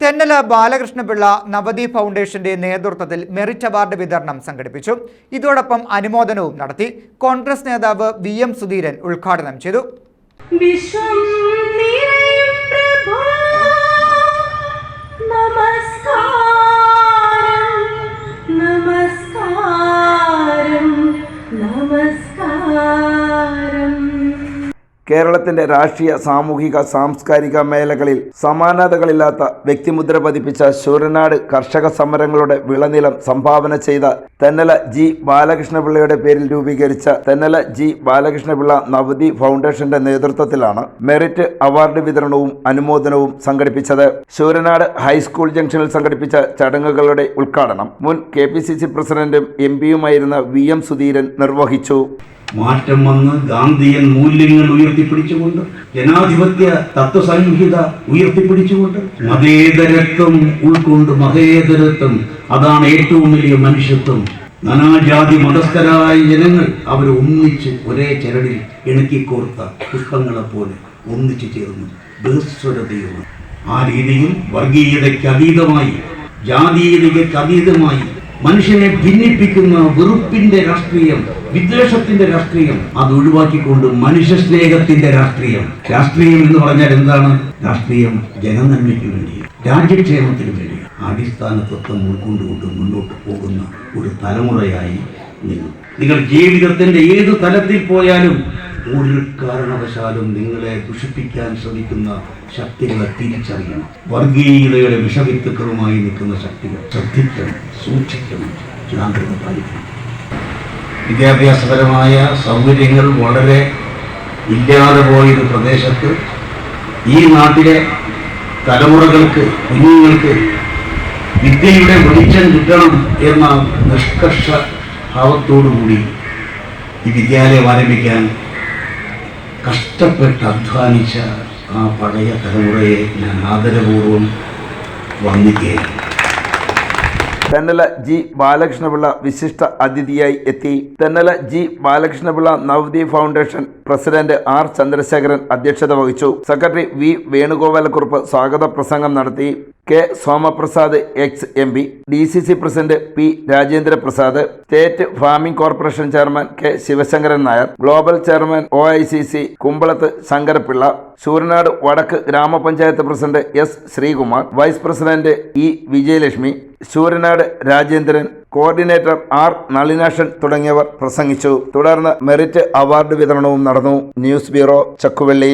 തെന്നല ബാലകൃഷ്ണപിള്ള നവദീപ് ഫൗണ്ടേഷന്റെ നേതൃത്വത്തിൽ merit award വിതരണം സംഘടിപ്പിച്ചു. ഇതോടൊപ്പം അനുമോദനവും നടത്തി കോൺഗ്രസ് നേതാവ് വി എം സുധീരൻ ഉദ്ഘാടനം ചെയ്തു. വിശ്വം കേരളത്തിന്റെ രാഷ്ട്രീയ സാമൂഹിക സാംസ്കാരിക മേഖലകളിൽ സമാനതകളില്ലാത്ത വ്യക്തിമുദ്ര പതിപ്പിച്ച ശൂരനാട് കർഷക സമരങ്ങളുടെ വിളനിലം സംഭാവന ചെയ്ത തെന്നല ജി ബാലകൃഷ്ണപിള്ളയുടെ പേരിൽ രൂപീകരിച്ച തെന്നല ജി ബാലകൃഷ്ണപിള്ള നവതി ഫൗണ്ടേഷന്റെ നേതൃത്വത്തിലാണ് മെറിറ്റ് അവാർഡ് വിതരണവും അനുമോദനവും സംഘടിപ്പിച്ചത്. ശൂരനാട് ഹൈസ്കൂൾ ജംഗ്ഷനിൽ സംഘടിപ്പിച്ച ചടങ്ങുകളുടെ ഉദ്ഘാടനം മുൻ കെ പ്രസിഡന്റും എം പിയുമായിരുന്ന വി എം സുധീരൻ നിർവഹിച്ചു. മാറ്റം വന്ന് ഗാന്ധിയൻ മൂല്യങ്ങൾ ഉയർത്തിപ്പിടിച്ചുകൊണ്ട് ജനാധിപത്യ തത്വസംഹിത ഉയർത്തിപ്പിടിച്ചുകൊണ്ട് മതേതരത്വം ഉൾക്കൊണ്ട് മതേതരത്വം അതാണ് ഏറ്റവും വലിയ മനുഷ്യത്വം. നാനാജാതി മതസ്ഥരായ ജനങ്ങൾ അവർ ഒന്നിച്ച് ഒരേ ചരടിൽ ഇണക്കിക്കോർത്ത പുഷ്പങ്ങളെപ്പോലെ ഒന്നിച്ച് ചേർന്നു. ബഹുസ്വരതയോട് ആ രീതിയിൽ വർഗീയതയ്ക്ക് അതീതമായി ജാതീയതയ്ക്ക് അതീതമായി മനുഷ്യനെ ഭിന്നിപ്പിക്കുന്ന വെറുപ്പിന്റെ രാഷ്ട്രീയം വിദ്വേഷത്തിന്റെ രാഷ്ട്രീയം അത് ഒഴിവാക്കിക്കൊണ്ട് മനുഷ്യ സ്നേഹത്തിന്റെ രാഷ്ട്രീയം. രാഷ്ട്രീയം എന്ന് പറഞ്ഞാൽ എന്താണ്? രാഷ്ട്രീയം ജനനന്മയ്ക്ക് വേണ്ടി രാജ്യക്ഷേമത്തിന് വേണ്ടി അടിസ്ഥാന തത്വം ഉൾക്കൊണ്ടുകൊണ്ട് മുന്നോട്ട് പോകുന്ന ഒരു തലമുറയായി നിങ്ങൾ നിങ്ങൾ ജീവിതത്തിന്റെ ഏത് തലത്തിൽ പോയാലും ഒരു കാരണവശാലും നിങ്ങളെ ദുഷിപ്പിക്കാൻ ശ്രമിക്കുന്ന ശക്തികളെ തിരിച്ചറിയണം. വർഗീയതയുടെ വിഷവിത്തുക്കളുമായി നിൽക്കുന്ന ശക്തികൾ ശ്രദ്ധിക്കണം സൂക്ഷിക്കണം ജാഗ്രത പാലിക്കണം. വിദ്യാഭ്യാസപരമായ സൗകര്യങ്ങൾ വളരെ ഇല്ലാതെ പോയൊരു പ്രദേശത്ത് ഈ നാട്ടിലെ തലമുറകൾക്ക് കുഞ്ഞുങ്ങൾക്ക് വിദ്യയുടെ വെളിച്ചം കിട്ടണം എന്ന നിഷ്കർഷ ഭാവത്തോടുകൂടി ഈ വിദ്യാലയം ആരംഭിക്കാൻ കഷ്ടപ്പെട്ട് അധ്വാനിച്ച ആ പഴയ തലമുറയെ ഞാൻ ആദരപൂർവം വന്ദിക്കുകയാണ്. തെന്നല ജി ബാലകൃഷ്ണപിള്ള വിശിഷ്ട അതിഥിയായി എത്തി. Thennala G Balakrishna Pillai നവദി foundation president R Chandrasekharan അധ്യക്ഷത വഹിച്ചു. സെക്രട്ടറി വി വേണുഗോപാലക്കുറുപ്പ് സ്വാഗത പ്രസംഗം നടത്തി. K Somaprasad ex M P D C C president P Rajendra Prasad state farming corporation chairman K Sivasankaran Nair global chairman O I C C Kumbalath Sankarapillai Sooranad വടക്ക് ഗ്രാമപഞ്ചായത്ത് president S Sreekumar vice president E Vijayalakshmi Sooranad Rajendran coordinator R Nalinakshan തുടങ്ങിയവർ പ്രസംഗിച്ചു. തുടർന്ന് merit award വിതരണവും നടന്നു. News bureau Chakkuvally.